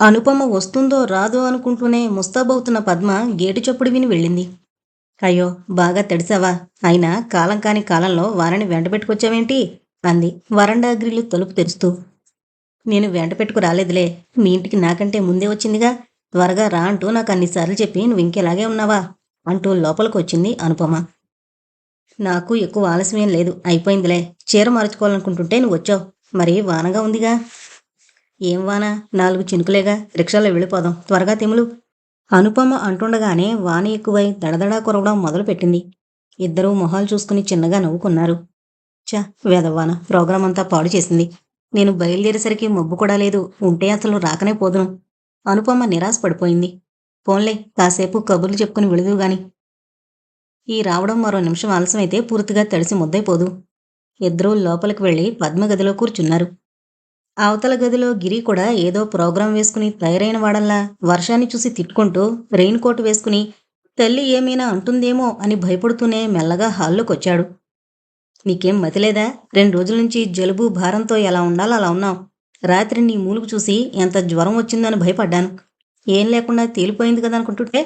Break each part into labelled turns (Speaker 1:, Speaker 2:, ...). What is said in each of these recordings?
Speaker 1: అనుపమ వస్తుందో రాదో అనుకుంటూనే ముస్తాబవుతున్న పద్మ గేటు చప్పుడు విని వెళ్ళింది. అయ్యో బాగా తెడిసావా? అయినా కాలం కాని కాలంలో వారిని వెంట పెట్టుకొచ్చావేంటి? అంది వరండా గ్రిల్లు తలుపు తెరుస్తూ. నేను వెంట పెట్టుకు రాలేదులే. మీ ఇంటికి నాకంటే ముందే వచ్చిందిగా. త్వరగా రా అంటూ నాకు అన్నిసార్లు చెప్పి నువ్వు ఇంకెలాగే ఉన్నావా? అంటూ లోపలికి వచ్చింది అనుపమ. నాకు ఎక్కువ ఆలస్యం లేదు. అయిపోయిందిలే. చీర మార్చుకోవాలనుకుంటుంటే నువ్వు వచ్చావు. మరి వానగా ఉందిగా? ఏం వాన? నాలుగు చినుకులేగా రిక్షాలో వెళ్ళిపోదాం. త్వరగా తిములు. అనుపమ అంటుండగానే వాన ఎక్కువై దడదడా కురవడం మొదలుపెట్టింది. ఇద్దరూ మొహాలు చూసుకుని చిన్నగా నవ్వుకున్నారు. చ వేదవాన ప్రోగ్రాం అంతా పాడు చేసింది. నేను బయలుదేరేసరికి మబ్బు కూడా లేదు. ఉంటే అసలు రాకనే పోదును. అనుపమ నిరాశ పడిపోయింది. పోన్లే కాసేపు కబుర్లు చెప్పుకుని విడుదువు గాని. ఈ రావడం మరో నిమిషం ఆలస్యమైతే పూర్తిగా తడిసి ముద్దైపోదు. ఇద్దరూ లోపలికి వెళ్ళి పద్మ గదిలో కూర్చున్నారు. అవతల గదిలో గిరి కూడా ఏదో ప్రోగ్రాం వేసుకుని తయారైన వాడల్లా వర్షాన్ని చూసి తిట్టుకుంటూ రెయిన్ కోట్ వేసుకుని తల్లి ఏమైనా అంటుందేమో అని భయపడుతూనే మెల్లగా హాల్లోకి వచ్చాడు నీకేం మతిలేదా రెండు రోజుల నుంచి జలుబు భారంతో ఎలా ఉండాలో అలా ఉన్నావు. రాత్రి నీ మూలుగు చూసి ఎంత జ్వరం వచ్చిందని భయపడ్డాను. ఏం లేకుండా తేలిపోయింది కదా అనుకుంటుంటే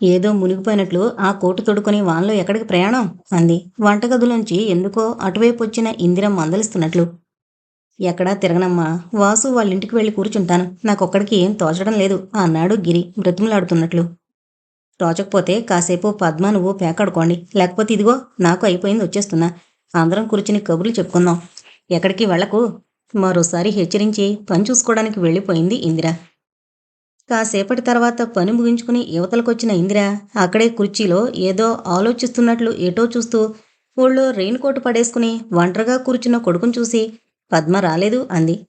Speaker 1: ఏదో మునిగిపోయినట్లు ఆ కోటు తొడుకొని వాన్లో ఎక్కడికి ప్రయాణం? అంది. వంటగదిలోంచి ఎందుకో అటువైపు వచ్చిన ఇందిర మందలిస్తున్నట్లు. ఎక్కడా తిరగనమ్మా. వాసు వాళ్ళ ఇంటికి వెళ్ళి కూర్చుంటాను. నాకొక్కడికి ఏం తోచడం లేదు అన్నాడు గిరి బ్రతిమలాడుతున్నట్లు తోచకపోతే కాసేపు పద్మ నువ్వు పేకాడుకోండి. లేకపోతే ఇదిగో నాకు అయిపోయింది వచ్చేస్తున్నా. అందరం కూర్చుని కబుర్లు చెప్పుకుందాం. ఎక్కడికి వెళ్ళకు మరోసారి హెచ్చరించి పని చూసుకోవడానికి వెళ్ళిపోయింది ఇందిర. కాసేపటి తర్వాత పని ముగించుకుని యువతలకొచ్చిన ఇందిర అక్కడే కుర్చీలో ఏదో ఆలోచిస్తున్నట్లు ఏటో చూస్తూ ఊళ్ళో రెయిన్ కోట్ పడేసుకుని ఒంటరిగా కూర్చున్న కొడుకుని చూసి పద్మ రాలేదు అంది.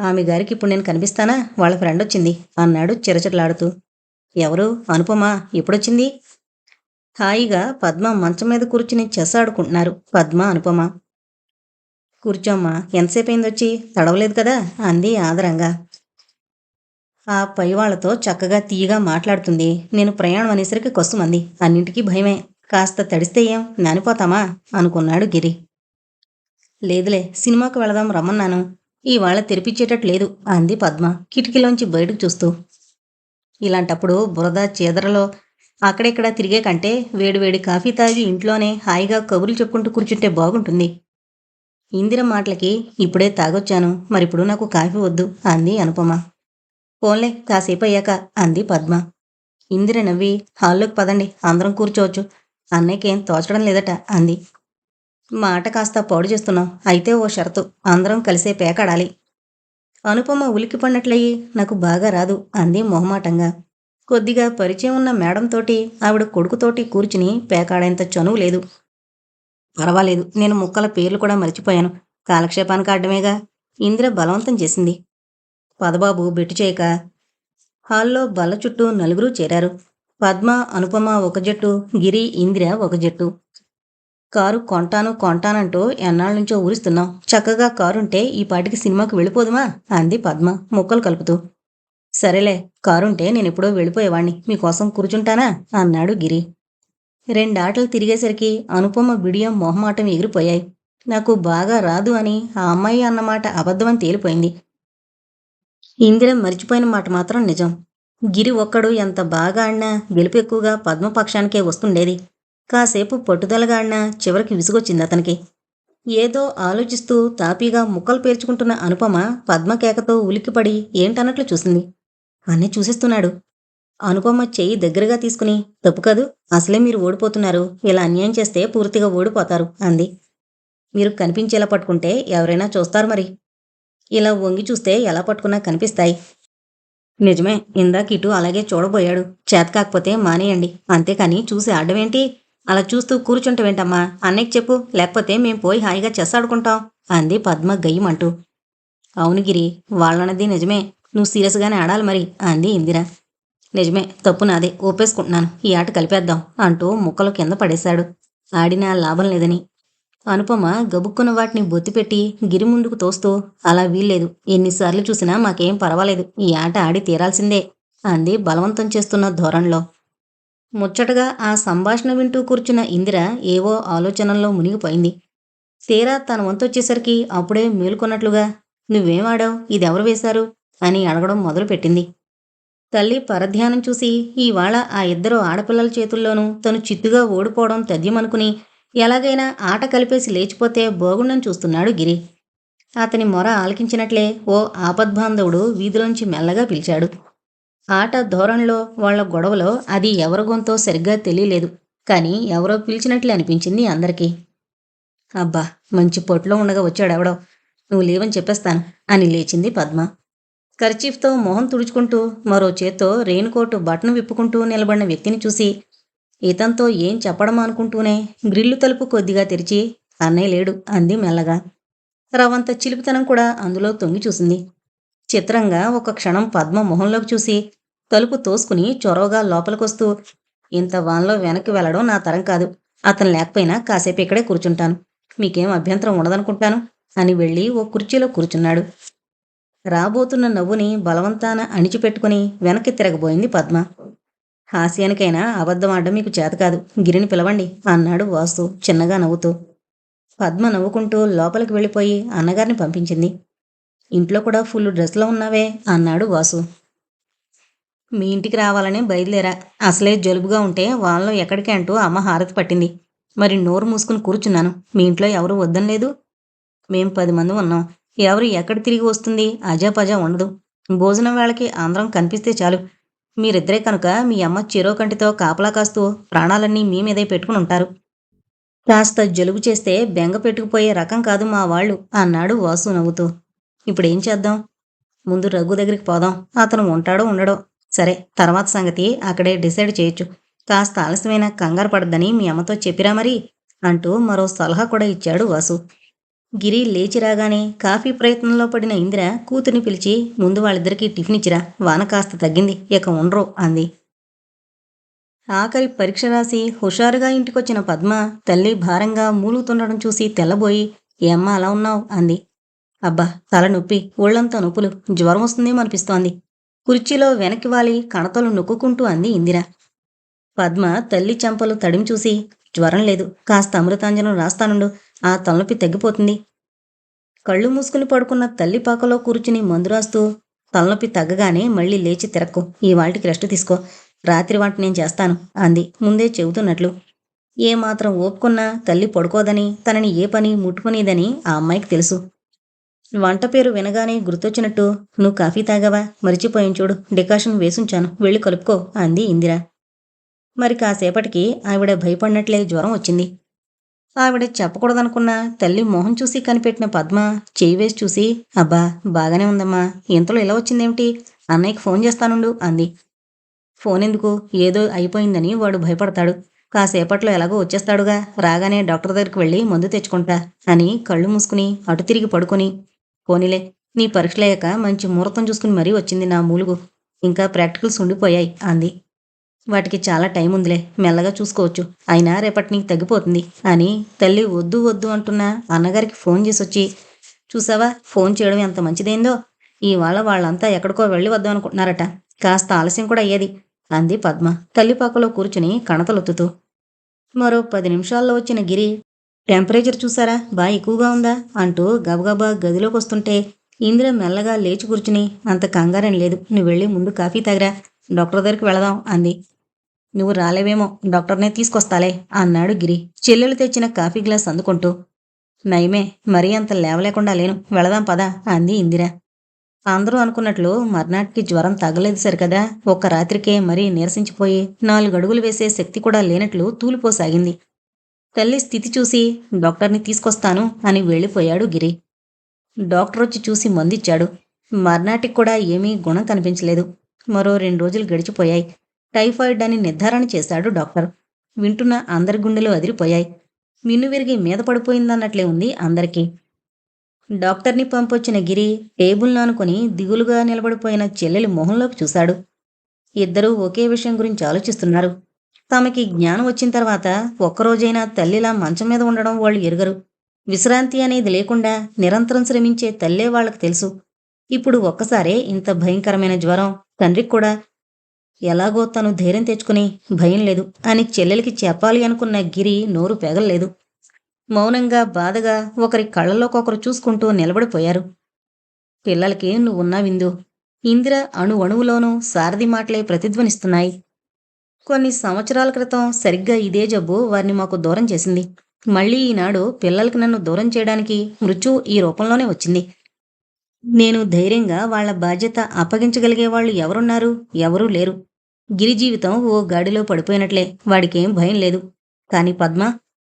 Speaker 1: ఆమె గారికి ఇప్పుడు నేను కనిపిస్తానా? వాళ్ళ ఫ్రెండ్ వచ్చింది అన్నాడు చిరచిరలాడుతూ. ఎవరు? అనుపమా ఎప్పుడొచ్చింది? హాయిగా పద్మ మంచం మీద కూర్చుని చెస్ ఆడుకుంటున్నారు పద్మ అనుపమ. కూర్చోమ్మా ఎంతసేపు అయిందొచ్చి తడవలేదు కదా అంది ఆదరంగా. ఆ పై వాళ్ళతో చక్కగా తీయగా మాట్లాడుతుంది. నేను ప్రయాణం అనేసరికి కొస్తుమంది. అన్నింటికీ భయమే. కాస్త తడిస్తే ఏం? నానిపోతామా? అనుకున్నాడు గిరి. లేదులే సినిమాకు వెళదాం రమ్మన్నాను. ఇవాళ తెరిపించేటట్టు లేదు అంది పద్మ కిటికీలోంచి బయటకు చూస్తూ. ఇలాంటప్పుడు బురద చీదరలో అక్కడెక్కడ తిరిగే కంటే వేడివేడి కాఫీ తాగి ఇంట్లోనే హాయిగా కబుర్లు చెప్పుకుంటూ కూర్చుంటే బాగుంటుంది. ఇందిర మాటలకి ఇప్పుడే తాగొచ్చాను మరిప్పుడు నాకు కాఫీ వద్దు అంది అనుపమ. పోన్లే కాసేపు అయ్యాక అంది పద్మ. ఇందిర నవ్వి హాల్లోకి పదండి అందరం కూర్చోవచ్చు. అన్నయ్యకేం తోచడం లేదట అంది. మాట కాస్త పాడు చేస్తున్నాం అయితే ఓ షరతు. అందరం కలిసే పేకాడాలి. అనుపమ ఉలికి పడినట్లయి నాకు బాగా రాదు అంది మొహమాటంగా. కొద్దిగా పరిచయం ఉన్న మేడంతోటి ఆవిడ కొడుకుతోటి కూర్చుని పేకాడేంత చనువు లేదు. పర్వాలేదు నేను ముక్కల పేర్లు కూడా మర్చిపోయాను. కాలక్షేపానికి ఆడమేగా ఇందిర బలవంతం చేసింది. పదబాబు బెట్టు చేయక. హాల్లో బల్ల చుట్టూ నలుగురు చేరారు. పద్మ అనుపమ ఒక జట్టు గిరి ఇందిర ఒక జట్టు. కారు కొంటాను కొంటానంటూ ఎన్నాళ్ళ నుంచో ఊరిస్తున్నాం. చక్కగా కారుంటే ఈ పాటికి సినిమాకి వెళ్ళిపోదుమా? అంది పద్మ ముక్కలు కలుపుతూ. సరేలే కారుంటే నేనెప్పుడో వెళ్ళిపోయేవాణ్ణి. మీకోసం కూర్చుంటానా? అన్నాడు గిరి. రెండాటలు తిరిగేసరికి అనుపమ బిడియం మొహమాటం ఎగిరిపోయాయి. నాకు బాగా రాదు అని ఆ అమ్మాయి అన్నమాట అబద్ధమని తేలిపోయింది. ఇందిర మర్చిపోయిన మాట మాత్రం నిజం. గిరి ఒక్కడు ఎంత బాగా ఆడినా గెలుపు ఎక్కువగా పద్మపక్షానికే వస్తుండేది. కాసేపు పట్టుదలగా ఆడినా చివరికి విసుగొచ్చింది అతనికి. ఏదో ఆలోచిస్తూ తాపీగా ముక్కలు పేర్చుకుంటున్న అనుపమ పద్మకేకతో ఉలిక్కిపడి ఏంటన్నట్లు చూసింది. అన్నీ చూసేస్తున్నాడు. అనుపమ చెయ్యి దగ్గరగా తీసుకుని తప్పు కాదు అసలే మీరు ఓడిపోతున్నారు. ఇలా అన్యాయం చేస్తే పూర్తిగా ఓడిపోతారు అంది. మీరు కనిపించేలా పట్టుకుంటే ఎవరైనా చూస్తారు మరి. ఇలా వంగి చూస్తే ఎలా పట్టుకున్నా కనిపిస్తాయి. నిజమే ఇందాక ఇటు అలాగే చూడబోయాడు. చేత కాకపోతే మానేయండి. అంతేకాని చూసి ఆడవేంటి? అలా చూస్తూ కూర్చుంటావేంటమ్మా అన్నయ్యకి చెప్పు లేకపోతే మేం పోయి హాయిగా చెస్ ఆడుకుంటాం అంది పద్మ గయ్యమంటూ. అవును గిరి వాళ్ళన్నది నిజమే. నువ్వు సీరియస్గానే ఆడాలి మరి అంది ఇందిర. నిజమే తప్పు నాదే ఓపేసుకుంటున్నాను ఈ ఆట కలిపేద్దాం అంటూ ముక్కలు కింద పడేశాడు. ఆడినా లాభం లేదని. అనుపమ గబుక్కున్న వాటిని బొత్తిపెట్టి గిరి ముందుకు తోస్తూ అలా వీల్లేదు ఎన్నిసార్లు చూసినా మాకేం పర్వాలేదు ఈ ఆట ఆడి తీరాల్సిందే అంది బలవంతం చేస్తున్న ధోరణిలో. ముచ్చటగా ఆ సంభాషణ వింటూ కూర్చున్న ఇందిర ఏవో ఆలోచనల్లో మునిగిపోయింది. తీరా తన వంతొచ్చేసరికి అప్పుడే మేలుకొన్నట్లుగా నువ్వేమాడావు? ఇదెవరు వేశారు? అని అడగడం మొదలుపెట్టింది. తల్లి పరధ్యానం చూసి ఇవాళ ఆ ఇద్దరు ఆడపిల్లల చేతుల్లోనూ తను చిత్తుగా ఓడిపోవడం తథ్యమనుకుని ఎలాగైనా ఆట కలిపేసి లేచిపోతే బోగుండని చూస్తున్నాడు గిరి. అతని మొర ఆలకించినట్లే ఓ ఆపద్బాంధవుడు వీధిలోంచి మెల్లగా పిలిచాడు. ఆట ధోరణిలో వాళ్ళ గొడవలో అది ఎవరి గొంతో సరిగ్గా తెలియలేదు. కానీ ఎవరో పిలిచినట్లే అనిపించింది అందరికీ. అబ్బా మంచి పొట్లో ఉండగా వచ్చాడెవడో. నువ్వు లేవని చెప్పేస్తాను అని లేచింది పద్మ. కర్చీఫ్తో మొహం తుడుచుకుంటూ మరో చేత్తో రెయిన్కోటు బటన్ విప్పుకుంటూ నిలబడిన వ్యక్తిని చూసి ఇతంతో ఏం చెప్పడం అనుకుంటూనే గ్రిల్లు తలుపు కొద్దిగా తెరిచి అన్నయ్య లేడు అంది మెల్లగా. రవంత చిలిపితనం కూడా అందులో తొంగి చూసింది. చిత్రంగా ఒక క్షణం పద్మ మొహంలోకి చూసి తలుపు తోసుకుని చొరవగా లోపలికొస్తూ ఇంత వానలో వెనక్కి వెళ్ళడం నా తరం కాదు. అతను లేకపోయినా కాసేపు ఇక్కడే కూర్చుంటాను. మీకేం అభ్యంతరం ఉండదనుకుంటాను? అని వెళ్ళి ఓ కుర్చీలో కూర్చున్నాడు. రాబోతున్న నవ్వుని బలవంతాన అణిచిపెట్టుకుని వెనక్కి తిరగబోయింది పద్మ. హాస్యానికైనా అబద్ధం ఆడడం మీకు చేత కాదు. గిరిని పిలవండి అన్నాడు వాసు చిన్నగా నవ్వుతూ. పద్మ నవ్వుకుంటూ లోపలికి వెళ్ళిపోయి అన్నగారిని పంపించింది. ఇంట్లో కూడా ఫుల్ డ్రెస్లో ఉన్నావే అన్నాడు వాసు. మీ ఇంటికి రావాలని బయలుదేరా. అసలే జలుబుగా ఉంటే వాళ్ళలో ఎక్కడికి అంటూ అమ్మ హారతి పట్టింది. మరి నోరు మూసుకుని కూర్చున్నాను. మీ ఇంట్లో ఎవరు వద్దని లేదు? మేం పది మంది ఉన్నాం. ఎవరు ఎక్కడ తిరిగి వస్తుంది? అజాపజా ఉండదు. భోజనం వేళకి అందరం కనిపిస్తే చాలు. మీరిద్దరే కనుక మీ అమ్మ చెరో కంటితో కాపలా కాస్తూ ప్రాణాలన్నీ మీ మీదే పెట్టుకుని ఉంటారు. కాస్త జలుబు చేస్తే బెంగ పెట్టుకుపోయే రకం కాదు మా వాళ్ళు అన్నాడు వాసు నవ్వుతూ. ఇప్పుడేం చేద్దాం? ముందు రఘు దగ్గరికి పోదాం. అతను ఉంటాడో ఉండడో సరే తర్వాత సంగతి అక్కడే డిసైడ్ చేయొచ్చు. కాస్త ఆలస్యమైన కంగారు పడద్దని మీ అమ్మతో చెప్పిరా మరి అంటూ మరో సలహా కూడా ఇచ్చాడు వాసు. గిరి లేచి రాగానే కాఫీ ప్రయత్నంలో పడిన ఇందిర కూతుర్ని పిలిచి ముందు వాళ్ళిద్దరికీ టిఫిన్ ఇచ్చిరా వాన కాస్త తగ్గింది ఇక ఉండరు అంది. ఆఖరి పరీక్ష రాసి హుషారుగా ఇంటికొచ్చిన పద్మ తల్లి భారంగా మూలుగుతుండడం చూసి తెల్లబోయి ఏమ్మ అలా ఉన్నావు? అంది. అబ్బా తల నొప్పి ఒళ్ళంతా నొప్పులు జ్వరం వస్తుందేమో అనిపిస్తోంది. కుర్చీలో వెనక్కి వాలి కణతలు నొక్కుకుంటూ అంది ఇందిర. పద్మ తల్లి చెంపలు తడిమి చూసి జ్వరం లేదు కాస్త అమృతాంజనం రాస్తానుండు ఆ తలనొప్పి తగ్గిపోతుంది కళ్ళు మూసుకుని పడుకున్న తల్లి పాకలో కూర్చుని మందు రాస్తూ తలనొప్పి తగ్గగానే మళ్ళీ లేచి తిరక్కు ఈ వాటికి రెస్ట్ తీసుకో రాత్రి వంట నేను చేస్తాను అంది ముందే చెబుతున్నట్లు. ఏమాత్రం ఓపుకున్నా తల్లి పడుకోదని తనని ఏ పని ముట్టుకునేదని ఆ అమ్మాయికి తెలుసు. వంట పేరు వినగానే గుర్తొచ్చినట్టు నువ్వు కాఫీ తాగావా? మరిచిపోయాను చూడు డికాషన్ వేసుంచాను వెళ్ళి కలుపుకో అంది ఇందిర. మరి కాసేపటికి ఆవిడ భయపడినట్లే జ్వరం వచ్చింది. ఆవిడ చెప్పకూడదనుకున్న తల్లి మొహం చూసి కనిపెట్టిన పద్మ చేయి వేసి చూసి అబ్బా బాగానే ఉందమ్మా ఇంతలో ఇలా వచ్చిందేమిటి? అన్నయ్యకి ఫోన్ చేస్తానుండు అంది. ఫోన్ ఎందుకు? ఏదో అయిపోయిందని వాడు భయపడతాడు. కాసేపట్లో ఎలాగో వచ్చేస్తాడుగా రాగానే డాక్టర్ దగ్గరికి వెళ్ళి మందు తెచ్చుకుంటా అని కళ్ళు మూసుకుని అటు తిరిగి పడుకొని పోనీలే నీ పరీక్షలయ్యాక మంచి ముహూర్తం చూసుకుని మరీ వచ్చింది నా మూలుగు. ఇంకా ప్రాక్టికల్స్ ఉండిపోయాయి అంది. వాటికి చాలా టైం ఉందిలే మెల్లగా చూసుకోవచ్చు. అయినా రేపటి నీకు తగ్గిపోతుంది అని తల్లి వద్దు వద్దు అంటున్న అన్నగారికి ఫోన్ చేసి వచ్చి చూసావా ఫోన్ చేయడం ఎంత మంచిదైందో? ఇవాళ వాళ్ళంతా ఎక్కడికో వెళ్ళి వద్దాం అనుకుంటున్నారట కాస్త ఆలస్యం కూడా అయ్యేది అంది పద్మ. తల్లిపాకలో కూర్చుని కణతలొత్తుతూ. మరో పది నిమిషాల్లో వచ్చిన గిరి టెంపరేచర్ చూసారా? బాగా ఎక్కువగా ఉందా? అంటూ గబగబా గదిలోకి వస్తుంటే ఇందిర మెల్లగా లేచి కూర్చుని అంత కంగారం లేదు. నువ్వు వెళ్ళి ముందు కాఫీ తాగిరా. డాక్టర్ దగ్గరికి వెళదాం అంది. నువ్వు రాలేవేమో డాక్టర్నే తీసుకొస్తాలే అన్నాడు గిరి. చెల్లెలు తెచ్చిన కాఫీ గ్లాస్ అందుకుంటూ. నయమే మరీ అంత లేవలేకుండా లేను వెళదాం పదా అంది ఇందిర. అందరూ అనుకున్నట్లు మర్నాటికి జ్వరం తగ్గలేదు సరికదా. ఒక్క రాత్రికే మరీ నీరసించిపోయి నాలుగు అడుగులు వేసే శక్తి కూడా లేనట్లు తూలిపోసాగింది. తల్లి స్థితి చూసి డాక్టర్ని తీసుకొస్తాను అని వెళ్ళిపోయాడు గిరి. డాక్టర్ వచ్చి చూసి మందిచ్చాడు. మర్నాటికి కూడా ఏమీ గుణం కనిపించలేదు. మరో రెండు రోజులు గడిచిపోయాయి. టైఫాయిడ్ అని నిర్ధారణ చేశాడు డాక్టర్. వింటున్న అందరి గుండెలు అదిరిపోయాయి. మిన్ను విరిగి మీద పడిపోయిందన్నట్లే ఉంది అందరికీ. డాక్టర్ని పంపొచ్చిన గిరి టేబుల్ నానుకొని దిగులుగా నిలబడిపోయిన చెల్లెలి మొహంలోకి చూశాడు. ఇద్దరూ ఒకే విషయం గురించి ఆలోచిస్తున్నారు. తమకి జ్ఞానం వచ్చిన తర్వాత ఒక్కరోజైనా తల్లిలా మంచం మీద ఉండడం వాళ్ళు ఎరుగరు. విశ్రాంతి అనేది లేకుండా నిరంతరం శ్రమించే తల్లే వాళ్ళకి తెలుసు. ఇప్పుడు ఒక్కసారే ఇంత భయంకరమైన జ్వరం తండ్రికి కూడా ఎలాగో తను ధైర్యం తెచ్చుకుని భయం లేదు అని చెల్లెలికి చెప్పాలి అనుకున్న గిరి నోరు పెగలలేదు మౌనంగా బాధగా ఒకరి కళ్ళలోకొకరు చూసుకుంటూ నిలబడిపోయారు. పిల్లలకి నువ్వున్నా విందు ఇందిర అణు అణువులోనూ సారథి మాటలే ప్రతిధ్వనిస్తున్నాయి. కొన్ని సంవత్సరాల క్రితం సరిగ్గా ఇదే జబ్బు వారిని మాకు దూరం చేసింది. మళ్ళీ ఈనాడు పిల్లలకి నన్ను దూరం చేయడానికి మృత్యు ఈ రూపంలోనే వచ్చింది. నేను ధైర్యంగా వాళ్ళ బాధ్యత అప్పగించగలిగే వాళ్ళు ఎవరున్నారు? ఎవరూ లేరు. గిరి జీవితం ఓ గాడిలో పడిపోయినట్లే. వాడికేం భయం లేదు. కాని పద్మ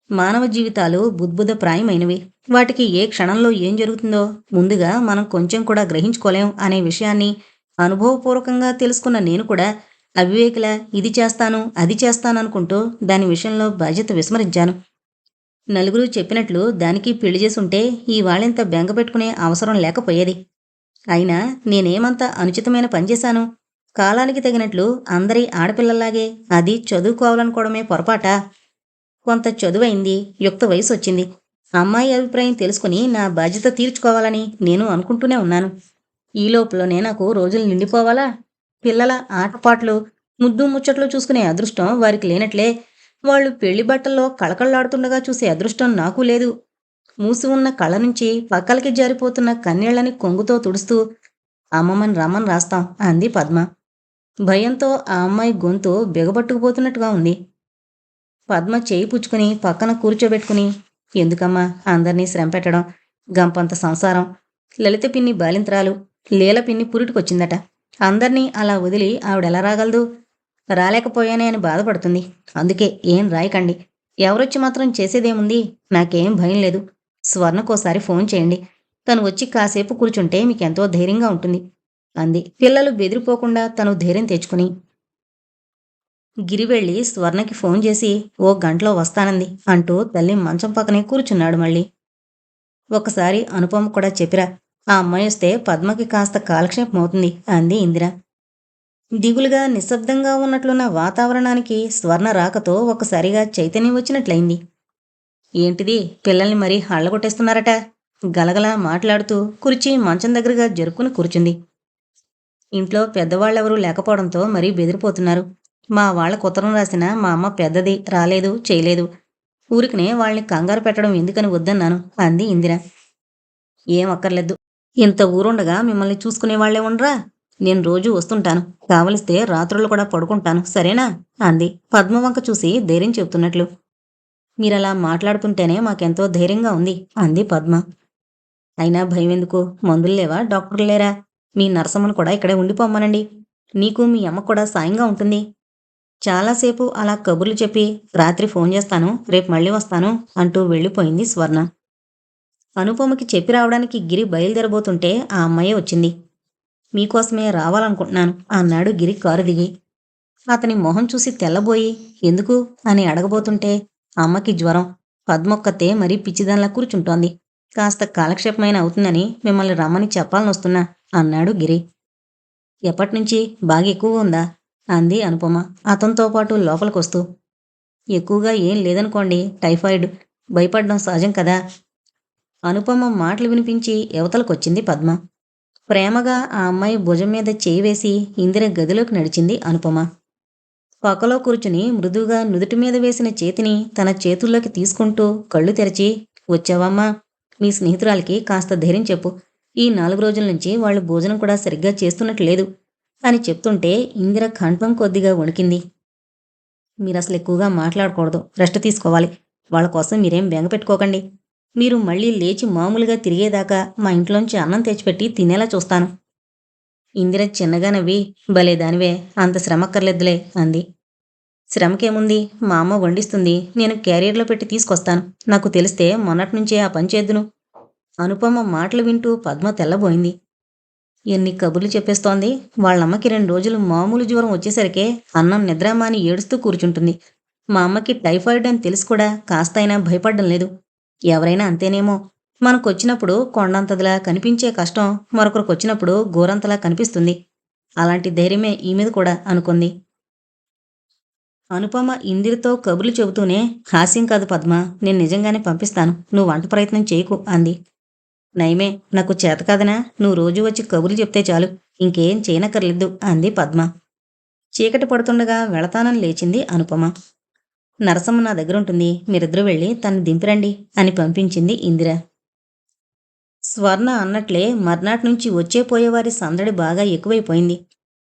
Speaker 1: మానవ జీవితాలు బుద్భుద ప్రాయమైనవి. వాటికి ఏ క్షణంలో ఏం జరుగుతుందో ముందుగా మనం కొంచెం కూడా గ్రహించుకోలేం అనే విషయాన్ని అనుభవపూర్వకంగా తెలుసుకున్న నేను కూడా అవివేకుల ఇది చేస్తాను అది చేస్తాను అనుకుంటూ దాని విషయంలో బాధ్యత విస్మరించాను. నలుగురు చెప్పినట్లు దానికి పెళ్ళి చేసుంటే ఈ వాళ్ళెంత బెంగ పెట్టుకునే అవసరం లేకపోయేది. అయినా నేనేమంత అనుచితమైన పని చేశాను? కాలానికి తగినట్లు అందరి ఆడపిల్లల్లాగే అది చదువుకోవాలనుకోవడమే పొరపాట? కొంత చదువైంది యుక్త వయసు వచ్చింది. అమ్మాయి అభిప్రాయం తెలుసుకుని నా బాధ్యత తీర్చుకోవాలని నేను అనుకుంటూనే ఉన్నాను. ఈ లోపలనే నాకు రోజులు నిండిపోవాలా? పిల్లల ఆటపాట్లు ముద్దు ముచ్చట్లు చూసుకునే అదృష్టం వారికి లేనట్లే. వాళ్ళు పెళ్ళి బట్టల్లో కళకళలాడుతుండగా చూసే అదృష్టం నాకు లేదు. మూసి ఉన్న కళ్ళ నుంచి పక్కలకి జారిపోతున్న కన్నీళ్ళని కొంగుతో తుడుస్తూ అమ్మమ్మని రమ్మని రాస్తాం అంది పద్మ. భయంతో ఆ అమ్మాయి గొంతు బిగబట్టుకుపోతున్నట్టుగా ఉంది. పద్మ చేయి పుచ్చుకుని పక్కన కూర్చోబెట్టుకుని ఎందుకమ్మా అందరినీ శ్రమ పెట్టడం? గంపంత సంసారం. లలిత పిన్ని బాలింత్రాలు లీల పిన్ని పురిటికొచ్చిందట. అందర్నీ అలా వదిలి ఆవిడెలా రాగలదు? రాలేకపోయానే అని బాధపడుతుంది. అందుకే ఏం రాయకండి. ఎవరొచ్చి మాత్రం చేసేదేముంది? నాకేం భయం లేదు. స్వర్ణకోసారి ఫోన్ చేయండి. తను వచ్చి కాసేపు కూర్చుంటే మీకెంతో ధైర్యంగా ఉంటుంది. అంది. పిల్లలు బెదిరిపోకుండా తను ధైర్యం తెచ్చుకుని. గిరి వెళ్ళి స్వర్ణకి ఫోన్ చేసి ఓ గంటలో వస్తానంది అంటూ తల్లి మంచం పక్కనే కూర్చున్నాడు మళ్ళీ. ఒకసారి అనుపమ కూడా చెప్పిరా ఆ అమ్మాయి వస్తే పద్మకి కాస్త కాలక్షేపం అవుతుంది అంది ఇందిర. దిగులుగా నిశ్శబ్దంగా ఉన్నట్లున్న వాతావరణానికి స్వర్ణ రాకతో ఒకసారిగా చైతన్యం వచ్చినట్లయింది. ఏంటిది? పిల్లల్ని మరీ హళ్ళగొట్టేస్తున్నారట? గలగలా మాట్లాడుతూ కుర్చీ మంచం దగ్గరగా జరుపుకుని కూర్చుంది. ఇంట్లో పెద్దవాళ్ళెవరూ లేకపోవడంతో మరీ బెదిరిపోతున్నారు. మా వాళ్ళ కుతరం రాసిన మా అమ్మ పెద్దది రాలేదు చేయలేదు. ఊరికినే వాళ్ళని కంగారు పెట్టడం ఎందుకని వద్దన్నాను అంది ఇందిర. ఏం అక్కర్లేదు ఇంత ఊరుండగా మిమ్మల్ని చూసుకునే వాళ్ళే ఉండరా? నేను రోజూ వస్తుంటాను. కావలిస్తే రాత్రులు కూడా పడుకుంటాను సరేనా? అంది. పద్మవంక చూసి ధైర్యం చెబుతున్నట్లు. మీరలా మాట్లాడుతుంటేనే మాకెంతో ధైర్యంగా ఉంది అంది పద్మ. అయినా భయం ఎందుకు మందులు లేవా? డాక్టర్లు లేరా? మీ నరసమ్మను కూడా ఇక్కడే ఉండిపోమ్మనండి. నీకు మీ అమ్మ కూడా సాయంగా ఉంటుంది. చాలాసేపు అలా కబుర్లు చెప్పి రాత్రి ఫోన్ చేస్తాను రేపు మళ్ళీ వస్తాను అంటూ వెళ్ళిపోయింది స్వర్ణ. అనుపమకి చెప్పి రావడానికి గిరి బయలుదేరబోతుంటే ఆ అమ్మాయి వచ్చింది. మీకోసమే రావాలనుకుంటున్నాను అన్నాడు గిరి కారు దిగి. అతని మొహం చూసి తెల్లబోయి ఎందుకు? అని అడగబోతుంటే అమ్మకి జ్వరం. పద్మొక్కతే మరీ పిచ్చిదానిలా కూర్చుంటోంది. కాస్త కాలక్షేపమైన అవుతుందని మిమ్మల్ని రమ్మని చెప్పాలనొస్తున్నా అన్నాడు గిరి. ఎప్పటినుంచి? బాగా ఎక్కువగా ఉందా? అంది అనుపమ. అతనితో పాటు లోపలికొస్తూ ఎక్కువగా ఏం లేదనుకోండి టైఫాయిడ్. భయపడడం సహజం కదా. అనుపమ మాటలు వినిపించి యువతలకొచ్చింది పద్మ. ప్రేమగా ఆ అమ్మాయి భుజం మీద చేయి వేసి ఇందిర గదిలోకి నడిచింది అనుపమ. పక్కలో కూర్చుని మృదువుగా నుదుటి మీద వేసిన చేతిని తన చేతుల్లోకి తీసుకుంటూ కళ్ళు తెరిచి వచ్చావమ్మా మీ స్నేహితురాలికి కాస్త ధైర్యం చెప్పు. ఈ నాలుగు రోజుల నుంచి వాళ్ళు భోజనం కూడా సరిగ్గా చేస్తున్నట్టు లేదు అని చెప్తుంటే ఇందిర కంఠం కొద్దిగా వణికింది. మీరు అసలు ఎక్కువగా మాట్లాడకూడదు. రెస్ట్ తీసుకోవాలి. వాళ్ళ కోసం మీరేం బెంగ పెట్టుకోకండి. మీరు మళ్ళీ లేచి మామూలుగా తిరిగేదాకా మా ఇంట్లోంచి అన్నం తెచ్చిపెట్టి తినేలా చూస్తాను. ఇందిర చిన్నగా నవ్వి భలే దానివే అంత శ్రమక్కర్లేదులే అంది. శ్రమకేముంది? మా అమ్మ వండిస్తుంది. నేను క్యారియర్లో పెట్టి తీసుకొస్తాను. నాకు తెలిస్తే మొన్నటి నుంచే ఆ పని చేద్దును అనుపమ మాటలు వింటూ పద్మ తెల్లబోయింది. ఎన్ని కబుర్లు చెప్పేస్తోంది. వాళ్ళమ్మకి రెండు రోజులు మామూలు జ్వరం వచ్చేసరికే అన్నం నిద్రమాని ఏడుస్తూ కూర్చుంటుంది. మా అమ్మకి టైఫాయిడ్ అని తెలిసి కూడా కాస్తైనా భయపడడం లేదు. ఎవరైనా అంతేనేమో. మనకొచ్చినప్పుడు కొండంతదిలా కనిపించే కష్టం మరొకరికొచ్చినప్పుడు గోరంతలా కనిపిస్తుంది. అలాంటి ధైర్యమే ఈ మీద కూడా అనుకుంది. అనుపమ ఇందిరితో కబుర్లు చెబుతూనే హాస్యం కాదు పద్మ నేను నిజంగానే పంపిస్తాను. నువ్వు వంట ప్రయత్నం చేయకు అంది. నయమే నాకు చేత కాదనా? నువ్వు రోజు వచ్చి కబుర్లు చెప్తే చాలు. ఇంకేం చేయనక్కర్లేదు అంది పద్మ. చీకటి పడుతుండగా వెళతానని లేచింది అనుపమ. నరసమ్మ నా దగ్గర ఉంటుంది మీరిద్దరూ వెళ్ళి తను దింపిరండి అని పంపించింది ఇందిర. స్వర్ణ అన్నట్లే మర్నాటి నుంచి వచ్చే పోయేవారి సందడి బాగా ఎక్కువైపోయింది.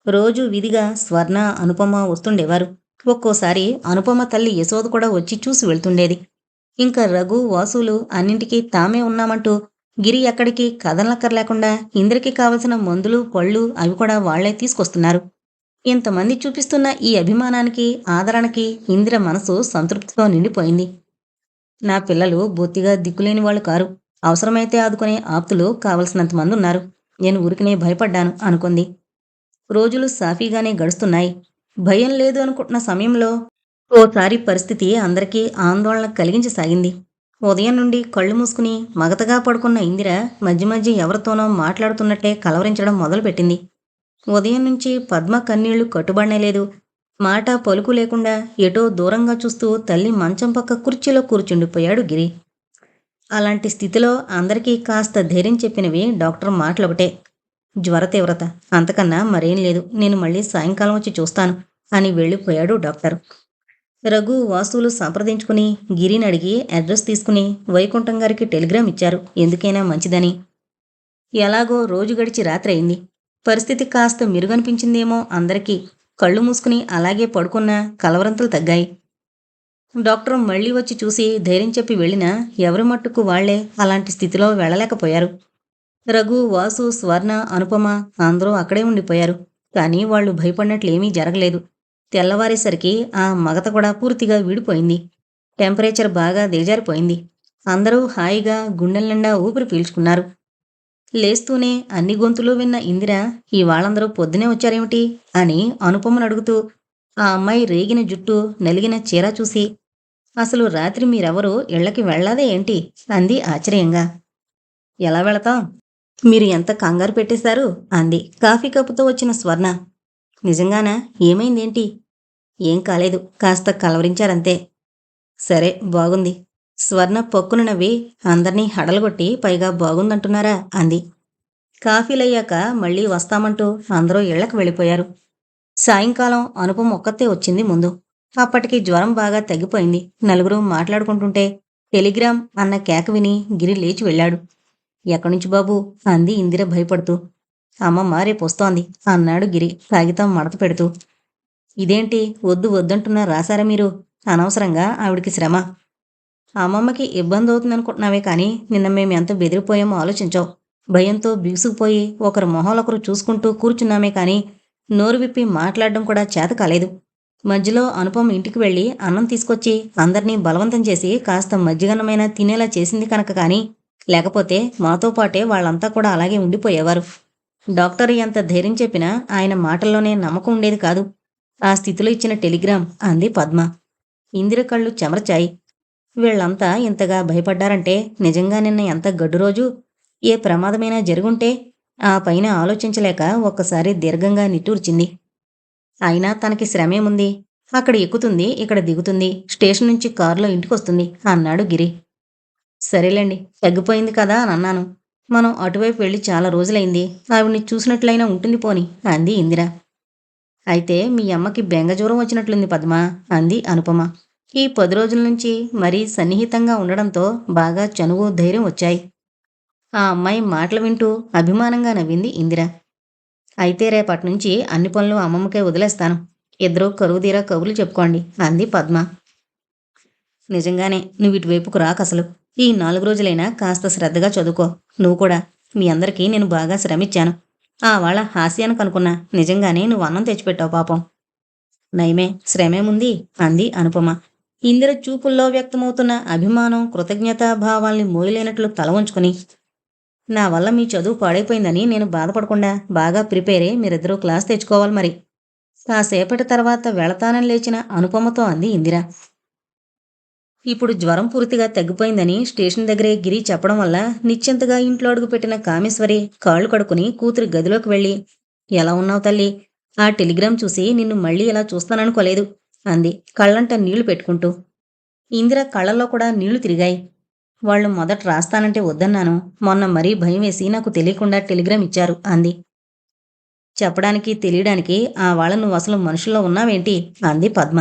Speaker 1: రోజు విధిగా స్వర్ణ అనుపమ వస్తుండేవారు. ఒక్కోసారి అనుపమ తల్లి యశోద కూడా వచ్చి చూసి వెళ్తుండేది. ఇంకా రఘు వాసులు అన్నింటికీ తామే ఉన్నామంటూ గిరి ఎక్కడికి కదలక్కర్లేకుండా ఇంద్రకి కావలసిన మందులు పళ్ళు అవి కూడా వాళ్ళే తీసుకొస్తున్నారు. ఇంతమంది చూపిస్తున్న ఈ అభిమానానికి ఆదరణకి ఇందిర మనసు సంతృప్తితో నిండిపోయింది. నా పిల్లలు బొత్తిగా దిక్కులేని వాళ్ళు కారు. అవసరమైతే ఆదుకునే ఆప్తులు కావలసినంత మంది ఉన్నారు. నేను ఊరికినే భయపడ్డాను అనుకుంది. రోజులు సాఫీగానే గడుస్తున్నాయి. భయం లేదు అనుకుంటున్న సమయంలో ఓసారి పరిస్థితి అందరికీ ఆందోళన కలిగించసాగింది. ఉదయం నుండి కళ్ళు మూసుకుని మగతగా పడుకున్న ఇందిర మధ్య మధ్య ఎవరితోనో మాట్లాడుతున్నట్టే కలవరించడం మొదలుపెట్టింది. ఉదయం నుంచి పద్మ కన్నీళ్ళు కట్టుబడలేదు మాట పలుకు లేకుండా ఎటో దూరంగా చూస్తూ తల్లి మంచం పక్క కుర్చీలో కూర్చుండిపోయాడు గిరి. అలాంటి స్థితిలో అందరికీ కాస్త ధైర్యం చెప్పినవి డాక్టర్ మాటలొకటే. జ్వర తీవ్రత. అంతకన్నా మరేం లేదు. నేను మళ్ళీ సాయంకాలం వచ్చి చూస్తాను అని వెళ్ళిపోయాడు డాక్టర్. రఘు వాసువులు సంప్రదించుకుని గిరిని అడిగి అడ్రస్ తీసుకుని వైకుంఠం గారికి టెలిగ్రామ్ ఇచ్చారు. ఎందుకైనా మంచిదని. ఎలాగో రోజు గడిచి రాత్రి అయింది. పరిస్థితి కాస్త మెరుగనిపించిందేమో అందరికీ. కళ్ళు మూసుకుని అలాగే పడుకున్న కలవరంతులు తగ్గాయి. డాక్టర్ మళ్ళీ వచ్చి చూసి ధైర్యం చెప్పి వెళ్ళినా ఎవరి మట్టుకు వాళ్ళే అలాంటి స్థితిలో వెళ్ళలేకపోయారు. రఘు వాసు స్వర్ణ అనుపమ అందరూ అక్కడే ఉండిపోయారు. కానీ వాళ్ళు భయపడినట్లేమీ జరగలేదు. తెల్లవారేసరికి ఆ మగత కూడా పూర్తిగా వీడిపోయింది. టెంపరేచర్ బాగా దిగజారిపోయింది. అందరూ హాయిగా గుండెల నిండా ఊపిరి పీల్చుకున్నారు. లేస్తూనే అన్ని గొంతులు విన్న ఇందిర ఈ వాళ్ళందరూ పొద్దునే వచ్చారేమిటి? అని అనుపమను అడుగుతూ ఆ అమ్మాయి రేగిన జుట్టు నలిగిన చీర చూసి అసలు రాత్రి మీరెవరూ ఇళ్ళకి వెళ్ళాదే ఏంటి? అంది ఆశ్చర్యంగా. ఎలా వెళతాం? మీరు ఎంత కంగారు పెట్టేశారు? అంది. కాఫీ కప్పుతో వచ్చిన స్వర్ణ నిజంగానా? ఏమైందేంటి? ఏం కాలేదు కాస్త కలవరించారంతే. సరే బాగుంది. స్వర్ణ పొక్కును నవ్వి అందర్నీ హడలగొట్టి పైగా బాగుందంటున్నారా అంది. కాఫీలయ్యాక మళ్ళీ వస్తామంటూ అందరూ ఇళ్ళకు వెళ్ళిపోయారు. సాయంకాలం అనుపమ ఒక్కతే వచ్చింది ముందు. అప్పటికి జ్వరం బాగా తగ్గిపోయింది. నలుగురు మాట్లాడుకుంటుంటే టెలిగ్రామ్ అన్న కేక విని గిరి లేచి వెళ్ళాడు. ఎక్కడుంచి బాబు? అంది ఇందిర భయపడుతూ. అమ్మమ్మ రేపు వస్తోంది అన్నాడు గిరి కాగితం మడత పెడుతూ. ఇదేంటి వద్దు వద్దంటున్నా రాశారా మీరు? అనవసరంగా ఆవిడికి శ్రమ. అమ్మమ్మకి ఇబ్బంది అవుతుందనుకుంటున్నావే కానీ నిన్న మేము ఎంత బెదిరిపోయామో ఆలోచించావు. భయంతో బిగుసుకుపోయి ఒకరు మొహాలొకరు చూసుకుంటూ కూర్చున్నామే కానీ నోరు విప్పి మాట్లాడడం కూడా చేత కాలేదు. మధ్యలో అనుపమ ఇంటికి వెళ్ళి అన్నం తీసుకొచ్చి అందరినీ బలవంతం చేసి కాస్త మజ్జిగన్నమైనా తినేలా చేసింది కనుక కానీ లేకపోతే మాతో పాటే వాళ్ళంతా కూడా అలాగే ఉండిపోయేవారు. డాక్టర్ ఎంత ధైర్యం చెప్పినా ఆయన మాటల్లోనే నమ్మకం ఉండేది కాదు. ఆ స్థితిలో ఇచ్చిన టెలిగ్రామ్ అంది పద్మ. ఇందిర కళ్ళు చెమరచాయి. వీళ్ళంతా ఇంతగా భయపడ్డారంటే నిజంగా నిన్న ఎంత గడ్డు రోజు? ఏ ప్రమాదమైనా జరుగుంటే ఆ పైన ఆలోచించలేక ఒక్కసారి దీర్ఘంగా నిట్టూర్చింది. అయినా తనకి శ్రమేముంది? అక్కడ ఎక్కుతుంది ఇక్కడ దిగుతుంది స్టేషన్ నుంచి కారులో ఇంటికొస్తుంది అన్నాడు గిరి. సరేలేండి తగ్గిపోయింది కదా అని అన్నాను. మనం అటువైపు వెళ్ళి చాలా రోజులైంది ఆవిడ్ని చూసినట్లయినా ఉంటుంది పోని అంది ఇందిర. అయితే మీ అమ్మకి బెంగజ్వరం వచ్చినట్లుంది పద్మ అంది అనుపమ. ఈ పది రోజుల నుంచి మరీ సన్నిహితంగా ఉండడంతో బాగా చనువు ధైర్యం వచ్చాయి. ఆ అమ్మాయి మాటలు వింటూ అభిమానంగా నవ్వింది ఇందిర. అయితే రేపటి నుంచి అన్ని పనులు అమ్మమ్మకే వదిలేస్తాను. ఇద్దరూ కరువుదీరా కబుర్లు చెప్పుకోండి అంది పద్మ. నిజంగానే నువ్వు ఇటువైపుకు రాకసలు ఈ నాలుగు రోజులైనా కాస్త శ్రద్ధగా చదువుకో. నువ్వు కూడా. మీ అందరికీ నేను బాగా శ్రమిచ్చాను. ఆ వాళ్ళ హాస్యానికి అనుకున్నా నిజంగానే నువ్వు అన్నం తెచ్చిపెట్టావు పాపం. నయమే శ్రమేముంది అంది అనుపమ. ఇందిర చూపుల్లో వ్యక్తమవుతున్న అభిమానం కృతజ్ఞతా భావాల్ని మోయలేనట్లు తల ఉంచుకుని నా వల్ల మీ చదువు పాడైపోయిందని నేను బాధపడకుండా బాగా ప్రిపేర్ అయ్యి మీరిద్దరూ క్లాస్ తెచ్చుకోవాలి మరి. కాసేపటి తర్వాత వెళతానని లేచిన అనుపమతో అంది ఇందిర. ఇప్పుడు జ్వరం పూర్తిగా తగ్గిపోయిందని స్టేషన్ దగ్గరే గిరి చెప్పడం వల్ల నిశ్చింతగా ఇంట్లో అడుగుపెట్టిన కామేశ్వరి కాళ్ళు కడుకుని కూతురి గదిలోకి వెళ్ళి ఎలా ఉన్నావు తల్లి? ఆ టెలిగ్రామ్ చూసి నిన్ను మళ్ళీ ఇలా చూస్తాననుకోలేదు. అంది కళ్ళంట నీళ్ళు పెట్టుకుంటూ. ఇందిర కళ్ళల్లో కూడా నీళ్ళు తిరిగాయి. వాళ్ళు మొదట రాస్తానంటే వద్దన్నాను. మొన్న మరీ భయం వేసి నాకు తెలియకుండా టెలిగ్రామ్ ఇచ్చారు అంది. చెప్పడానికి తెలియడానికి ఆ వాళ్ళ నువ్వు అసలు మనుషుల్లో ఉన్నావేంటి? అంది పద్మ.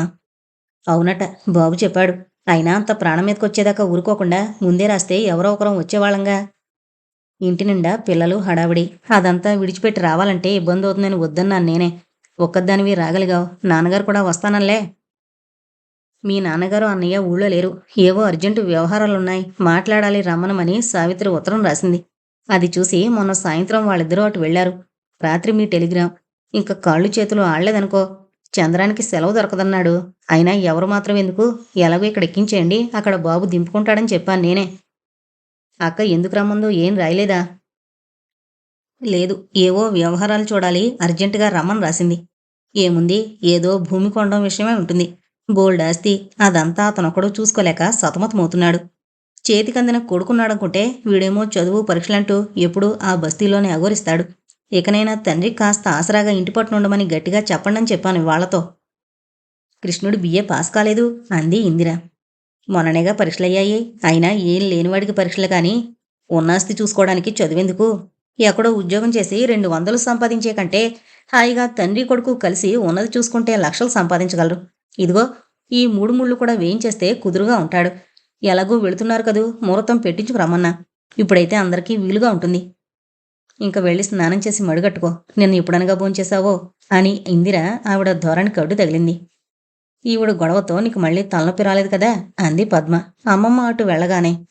Speaker 1: అవునట బాబు చెప్పాడు. అయినా అంత ప్రాణం మీదకొచ్చేదాకా ఊరుకోకుండా ముందే రాస్తే ఎవరో ఒకరం వచ్చేవాళ్ళంగా. ఇంటి నిండా పిల్లలు హడావిడి. అదంతా విడిచిపెట్టి రావాలంటే ఇబ్బంది అవుతుందని వద్దన్నాను నేనే. ఒక్కదానివి రాగలిగావు. నాన్నగారు కూడా వస్తానల్లే మీ నాన్నగారు అన్నయ్య ఊళ్ళో లేరు. ఏవో అర్జెంటు వ్యవహారాలున్నాయి. మాట్లాడాలి రమ్మనమని సావిత్రి ఉత్తరం రాసింది. అది చూసి మొన్న సాయంత్రం వాళ్ళిద్దరూ అటు వెళ్ళారు రాత్రి మీ టెలిగ్రామ్. ఇంకా కాళ్ళు చేతులు ఆడలేదనుకో. చంద్రానికి సెలవు దొరకదన్నాడు. అయినా ఎవరు మాత్రం ఎందుకు? ఎలాగో ఇక్కడ ఎక్కించేయండి. అక్కడ బాబు దింపుకుంటాడని చెప్పాను నేనే. అక్క ఎందుకు రమ్మందో ఏం రాయలేదా? లేదు. ఏవో వ్యవహారాలు చూడాలి. అర్జెంటుగా రమ్మని రాసింది. ఏముంది? ఏదో భూమి కొనడం విషయమే ఉంటుంది. బోల్డ్ ఆస్తి. అదంతా అతనొక్కడు చూసుకోలేక సతమతమవుతున్నాడు. చేతికందిన కొడుకున్నాడనుకుంటే వీడేమో చదువు పరీక్షలంటూ ఎప్పుడూ ఆ బస్తీలోనే అఘోరిస్తాడు. ఇకనైనా తండ్రి కాస్త ఆసరాగా ఇంటి పట్టునుండమని గట్టిగా చెప్పండని చెప్పాను వాళ్ళతో. కృష్ణుడు బిఏ పాస్ కాలేదు అంది ఇందిర. మొన్ననేగా పరీక్షలయ్యాయి. అయినా ఏం లేనివాడికి పరీక్షలు కానీ ఉన్నాస్తి చూసుకోవడానికి చదివేందుకు? ఎక్కడో ఉద్యోగం చేసి రెండు వందలు సంపాదించే కంటే హాయిగా తండ్రి కొడుకు కలిసి ఉన్నది చూసుకుంటే లక్షలు సంపాదించగలరు. ఇదిగో ఈ మూడు ముళ్ళు కూడా వేయించేస్తే కుదురుగా ఉంటాడు. ఎలాగో వెళుతున్నారు కదూ? ముహూర్తం పెట్టించుకు రమ్మన్నా. ఇప్పుడైతే అందరికీ వీలుగా ఉంటుంది. ఇంకా వెళ్ళి స్నానం చేసి మడుగట్టుకో నిన్ను ఎప్పుడనగా భోంచేశావో? అని ఇందిర ఆవిడ ధోరణి కడ్డు తగిలింది. ఈవిడ గొడవతో నీకు మళ్ళీ తలనొప్పి రాలేదు కదా? అంది పద్మ. అమ్మమ్మ అటు వెళ్ళగానే.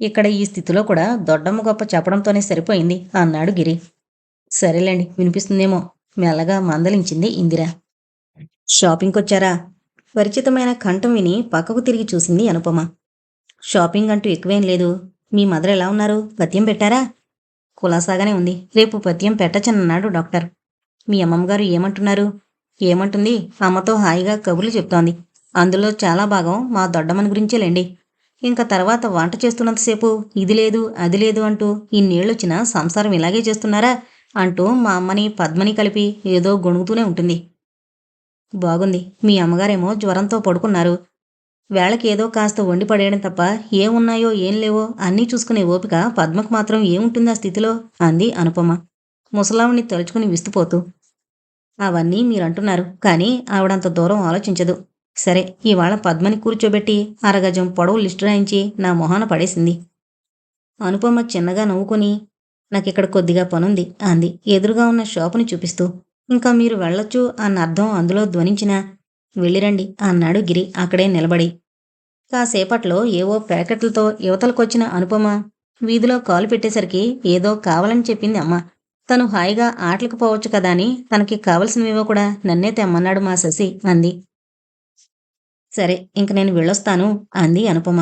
Speaker 1: ఇక్కడ ఈ స్థితిలో కూడా దొడ్డమ్మ గొప్ప చెప్పడంతోనే సరిపోయింది అన్నాడు గిరి. సరేలేండి వినిపిస్తుందేమో. మెల్లగా మందలించింది ఇందిర. షాపింగ్కి వచ్చారా పరిచితమైన కంఠం విని పక్కకు తిరిగి చూసింది అనుపమ. షాపింగ్ అంటూ ఎక్కువేం లేదు. మీ మదర్ ఎలా ఉన్నారు? పత్యం పెట్టారా? కులాసాగానే ఉంది. రేపు పత్యం పెట్టచ్చనన్నాడు డాక్టర్. మీ అమ్మమ్మగారు ఏమంటున్నారు? ఏమంటుంది? అమ్మతో హాయిగా కబుర్లు చెప్తోంది. అందులో చాలా భాగం మా దొడ్డమ్మని గురించేలేండి ఇంకా తర్వాత వంట చేస్తున్నంతసేపు ఇది లేదు అది లేదు అంటూ ఇన్నేళ్ళొచ్చినా సంసారం ఇలాగే చేస్తున్నారా? అంటూ మా అమ్మని పద్మని కలిపి ఏదో గొణుగుతూనే ఉంటుంది. బాగుంది. మీ అమ్మగారేమో జ్వరంతో పడుకున్నారు. వేళకి ఏదో కాస్త వండి పడేయడం తప్ప ఏమున్నాయో ఏం లేవో అన్నీ చూసుకునే ఓపిక పద్మకు మాత్రం ఏముంటుంది ఆ స్థితిలో అంది అనుపమ. ముసలావుణ్ణి తలుచుకుని విస్తుపోతూ. అవన్నీ మీరంటున్నారు కానీ ఆవిడంత దూరం ఆలోచించదు. సరే ఇవాళ పద్మని కూర్చోబెట్టి అరగజం పొడవు లిస్టు రాయించి నా మొహాన పడేసింది. అనుపమ చిన్నగా నవ్వుకొని నాకు ఇక్కడ కొద్దిగా పనుంది అంది. ఎదురుగా ఉన్న షాపుని చూపిస్తూ ఇంకా మీరు వెళ్ళొచ్చు అన్న అర్థం అందులో ధ్వనించినా వెళ్ళిరండి అన్నాడు గిరి అక్కడే నిలబడి. కాసేపట్లో ఏవో ప్యాకెట్లతో యువతలకొచ్చిన అనుపమ వీధిలో కాలు పెట్టేసరికి ఏదో కావాలని చెప్పింది అమ్మ. తను హాయిగా ఆటలకు పోవచ్చు కదా అని తనకి కావలసినవేవో కూడా నన్నే తెమ్మన్నాడు మా శశి అంది. సరే ఇంక నేను వెళ్ళొస్తాను అంది అనుపమ.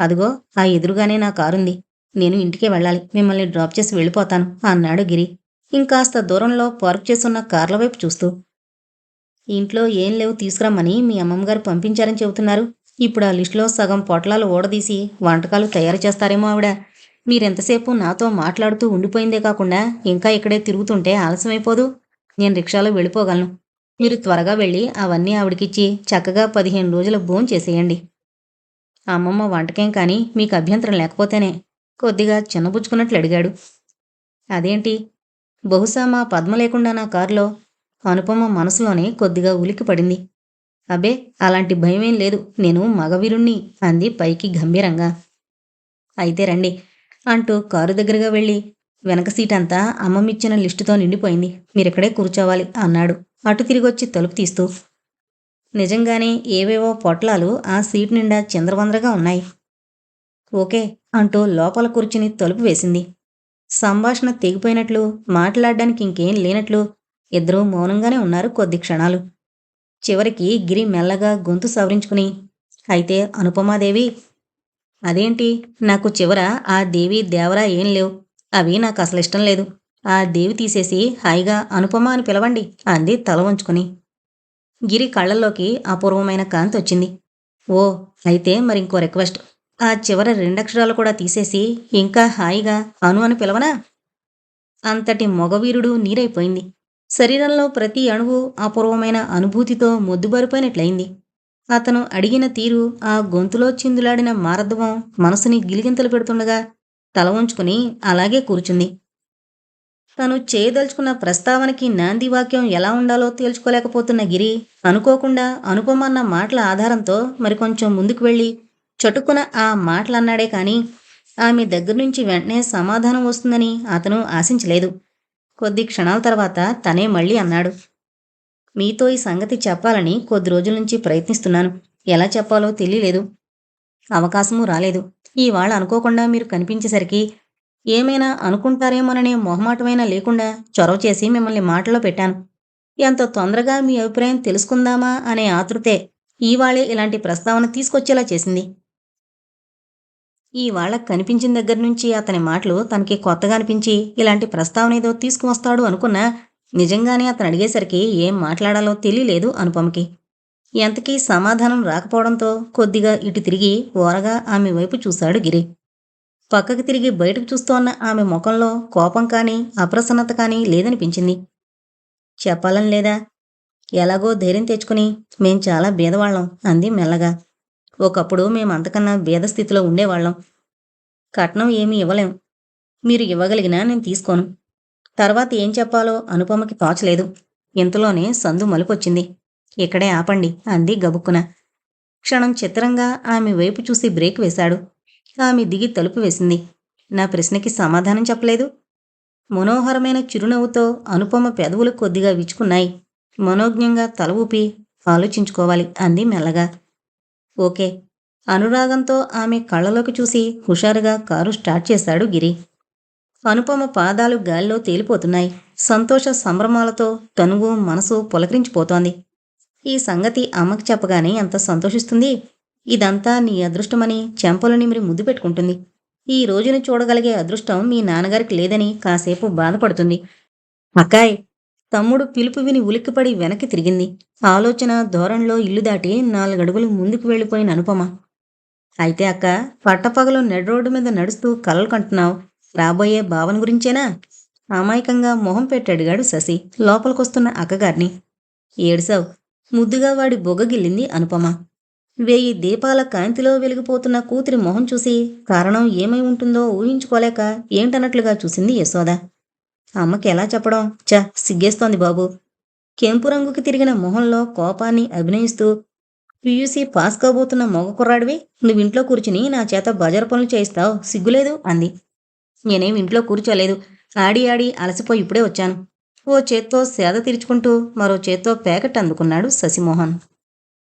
Speaker 1: అదిగో ఆ ఎదురుగానే నా కారుంది. నేను ఇంటికే వెళ్ళాలి మిమ్మల్ని డ్రాప్ చేసి వెళ్ళిపోతాను అన్నాడు గిరి. ఇంకాస్త దూరంలో పార్క్ చేసున్న కార్ల వైపు చూస్తూ. ఇంట్లో ఏం లేవు తీసుకురమ్మని మీ అమ్మమ్మగారు పంపించారని చెబుతున్నారు. ఇప్పుడు ఆ లిస్టులో సగం పొట్లాలు ఓడదీసి వంటకాలు తయారు చేస్తారేమో ఆవిడ. మీరెంతసేపు నాతో మాట్లాడుతూ ఉండిపోయిందే కాకుండా ఇంకా ఇక్కడే తిరుగుతుంటే ఆలస్యమైపోదు. నేను రిక్షాలో వెళ్ళిపోగలను. మీరు త్వరగా వెళ్ళి అవన్నీ ఆవిడకిచ్చి చక్కగా పదిహేను రోజుల భోం చేసేయండి అమ్మమ్మ వంటకేం కానీ మీకు అభ్యంతరం లేకపోతేనే కొద్దిగా చిన్నబుచ్చుకున్నట్లు అడిగాడు. అదేంటి? బహుశా మా పద్మ లేకుండా నా కారులో అనుపమ మనసులోనే కొద్దిగా ఉలిక్కి పడింది. అబే అలాంటి భయమేం లేదు. నేను మగవీరుణ్ణి అంది పైకి గంభీరంగా. అయితే రండి అంటూ కారు దగ్గరగా వెళ్ళి వెనక సీట్ అంతా అమ్మమిచ్చిన లిస్టుతో నిండిపోయింది. మీరిక్కడే కూర్చోవాలి అన్నాడు. అటు తిరిగొచ్చి తలుపు తీస్తూ. నిజంగానే ఏవేవో పొట్లాలు ఆ సీట్ నిండా చిందరవందరగా ఉన్నాయి. ఓకే అంటూ లోపల కూర్చుని తలుపు వేసింది. సంభాషణ తెగిపోయినట్లు మాట్లాడడానికి ఇంకేం లేనట్లు ఇద్దరూ మౌనంగానే ఉన్నారు కొద్ది క్షణాలు. చివరికి గిరి మెల్లగా గొంతు సవరించుకుని అయితే అనుపమాదేవి అదేంటి? నాకు చివర ఆ దేవి దేవరా ఏం లేవు. అవి నాకు అసలు ఇష్టం లేదు. ఆ దేవి తీసేసి హాయిగా అనుపమ అని పిలవండి అంది తల వంచుకుని. గిరి కళ్ళల్లోకి అపూర్వమైన కాంతి వచ్చింది. ఓ అయితే మరి ఇంకో రిక్వెస్ట్. ఆ చివర రెండక్షరాలు కూడా తీసేసి ఇంకా హాయిగా అను అని పిలవనా? అంతటి మొగవీరుడు నీరైపోయింది. శరీరంలో ప్రతి అణువు అపూర్వమైన అనుభూతితో మొద్దుబారిపోయినట్లయింది. అతను అడిగిన తీరు ఆ గొంతులో చిందులాడిన మారద్వం మనసుని గిలిగింతలు పెడుతుండగా తల ఉంచుకుని అలాగే కూర్చుంది. తను చేయదలుచుకున్న ప్రస్తావనకి నాంది వాక్యం ఎలా ఉండాలో తేల్చుకోలేకపోతున్న గిరి అనుకోకుండా అనుపమన్న మాటల ఆధారంతో మరికొంచెం ముందుకు వెళ్ళి చటుకున ఆ మాటలన్నాడే కాని ఆమె దగ్గర నుంచి వెంటనే సమాధానం వస్తుందని అతను ఆశించలేదు. కొద్ది క్షణాల తర్వాత తనే మళ్ళీ అన్నాడు మీతో ఈ సంగతి చెప్పాలని కొద్ది రోజుల నుంచి ప్రయత్నిస్తున్నాను. ఎలా చెప్పాలో తెలియలేదు. అవకాశము రాలేదు. ఇవాళ అనుకోకుండా మీరు కనిపించేసరికి ఏమైనా అనుకుంటారేమోననే మొహమాటమైనా లేకుండా చొరవ చేసి మిమ్మల్ని మాటలో పెట్టాను. ఎంత తొందరగా మీ అభిప్రాయం తెలుసుకుందామా అనే ఆతృతే ఈవాళే ఇలాంటి ప్రస్తావన తీసుకొచ్చేలా చేసింది. ఈవాళ కనిపించిన దగ్గర నుంచి అతని మాటలు తనకి కొత్తగా అనిపించి ఇలాంటి ప్రస్తావన ఏదో తీసుకువస్తాడు అనుకున్నా నిజంగానే అతను అడిగేసరికి ఏం మాట్లాడాలో తెలియలేదు అనుపమకి. ఎంతకీ సమాధానం రాకపోవడంతో కొద్దిగా ఇటు తిరిగి ఓరగా ఆమె వైపు చూశాడు గిరి. పక్కకి తిరిగి బయటకు చూస్తోన్న ఆమె ముఖంలో కోపం కానీ అప్రసన్నత కానీ లేదనిపించింది. చెప్పాలని లేదా? ఎలాగో ధైర్యం తెచ్చుకుని మేం చాలా బీదవాళ్ళం అంది మెల్లగా. ఒకప్పుడు మేము అంతకన్నా బీద స్థితిలో ఉండేవాళ్ళం. కట్నం ఏమీ ఇవ్వలేం. మీరు ఇవ్వగలిగినా నేను తీసుకోను. తర్వాత ఏం చెప్పాలో అనుపమకి తోచలేదు. ఇంతలోనే సందు మలుపొచ్చింది. ఇక్కడే ఆపండి అంది గబుక్కున. క్షణం చిత్రంగా ఆమె వైపు చూసి బ్రేక్ వేశాడు. ఆమె దిగి తలుపు వేసింది. నా ప్రశ్నకి సమాధానం చెప్పలేదు. మనోహరమైన చిరునవ్వుతో అనుపమ పెదవులు కొద్దిగా విచ్చుకున్నాయి. మనోజ్ఞంగా తల ఊపి ఆలోచించుకోవాలి అంది మెల్లగా. ఓకే. అనురాగంతో ఆమె కళ్ళలోకి చూసి హుషారుగా కారు స్టార్ట్ చేశాడు గిరి. అనుపమ పాదాలు గాలిలో తేలిపోతున్నాయి. సంతోష సంభ్రమాలతో తనువు మనసు పులకరించిపోతోంది. ఈ సంగతి అమ్మకి చెప్పగానే ఎంత సంతోషిస్తుంది. ఇదంతా నీ అదృష్టమని చెంపలు నిమిరి ముద్దు పెట్టుకుంటుంది. ఈ రోజును చూడగలిగే అదృష్టం మీ నాన్నగారికి లేదని కాసేపు బాధపడుతుంది. అక్కాయ్ తమ్ముడు పిలుపు విని ఉలిక్కిపడి వెనక్కి తిరిగింది. ఆలోచన ధోరణిలో ఇల్లు దాటి నాలుగడుగులు ముందుకు వెళ్ళిపోయిన అనుపమ. అయితే అక్క పట్టపగలు నెడ్రోడ్డు మీద నడుస్తూ కలలు కంటున్నావు. రాబోయే భావన గురించేనా? అమాయకంగా మొహం పెట్టి అడిగాడు శశి లోపలికొస్తున్న అక్కగారిని. ఏడుసావు? ముద్దుగా వాడి బొగ్గగిల్లింది అనుపమ. వేయి దీపాల కాంతిలో వెలిగిపోతున్న కూతురి మొహం చూసి కారణం ఏమై ఉంటుందో ఊహించుకోలేక ఏంటన్నట్లుగా చూసింది యశోద. అమ్మకి ఎలా చెప్పడం? చ సిగ్గేస్తోంది బాబు. కెంపు రంగుకి తిరిగిన మొహంలో కోపాన్ని అభినయిస్తూ పియూసీ పాస్ కాబోతున్న మగ కుర్రాడివి నువ్వు ఇంట్లో కూర్చుని నా చేత బజారు పనులు చేయిస్తావు సిగ్గులేదు? అంది. నేనేం ఇంట్లో కూర్చోలేదు. ఆడి ఆడి అలసిపోయి ఇప్పుడే వచ్చాను. ఓ చేత్తో సేద తీర్చుకుంటూ మరో చేత్తో ప్యాకెట్ అందుకున్నాడు శశిమోహన్.